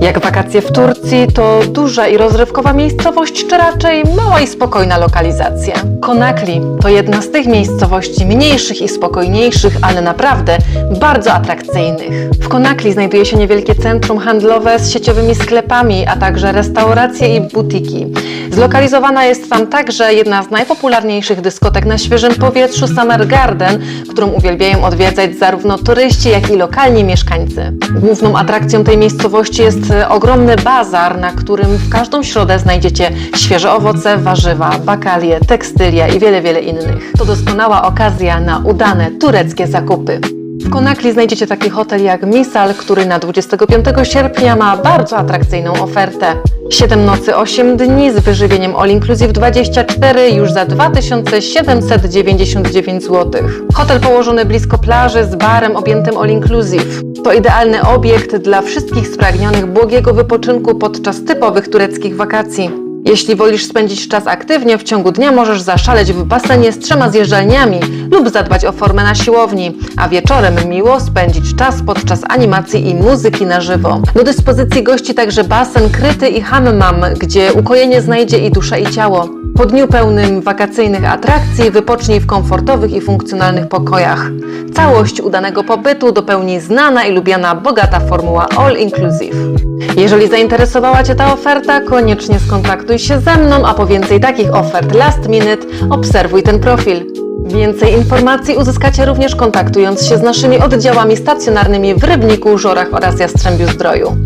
Jak wakacje w Turcji, to duża i rozrywkowa miejscowość, czy raczej mała i spokojna lokalizacja? Konakli to jedna z tych miejscowości mniejszych i spokojniejszych, ale naprawdę bardzo atrakcyjnych. W Konakli znajduje się niewielkie centrum handlowe z sieciowymi sklepami, a także restauracje i butiki. Zlokalizowana jest tam także jedna z najpopularniejszych dyskotek na świeżym powietrzu Summer Garden, którą uwielbiają odwiedzać zarówno turyści, jak i lokalni mieszkańcy. Główną atrakcją tej miejscowości jest e, ogromny bazar, na którym w każdą środę znajdziecie świeże owoce, warzywa, bakalie, tekstylia i wiele, wiele innych. To doskonała okazja na udane tureckie zakupy. W Konakli znajdziecie taki hotel jak Misal, który na 25 sierpnia ma bardzo atrakcyjną ofertę. 7 nocy, 8 dni z wyżywieniem All Inclusive 24 już za 2799 zł. Hotel położony blisko plaży z barem objętym All Inclusive. To idealny obiekt dla wszystkich spragnionych błogiego wypoczynku podczas typowych tureckich wakacji. Jeśli wolisz spędzić czas aktywnie, w ciągu dnia możesz zaszaleć w basenie z trzema zjeżdżalniami lub zadbać o formę na siłowni, a wieczorem miło spędzić czas podczas animacji i muzyki na żywo. Do dyspozycji gości także basen kryty i hammam, gdzie ukojenie znajdzie i dusza i ciało. Po dniu pełnym wakacyjnych atrakcji wypocznij w komfortowych i funkcjonalnych pokojach. Całość udanego pobytu dopełni znana i lubiana bogata formuła All Inclusive. Jeżeli zainteresowała Cię ta oferta, koniecznie skontaktuj się ze mną, a po więcej takich ofert last minute obserwuj ten profil. Więcej informacji uzyskacie również kontaktując się z naszymi oddziałami stacjonarnymi w Rybniku, Żorach oraz Jastrzębiu Zdroju.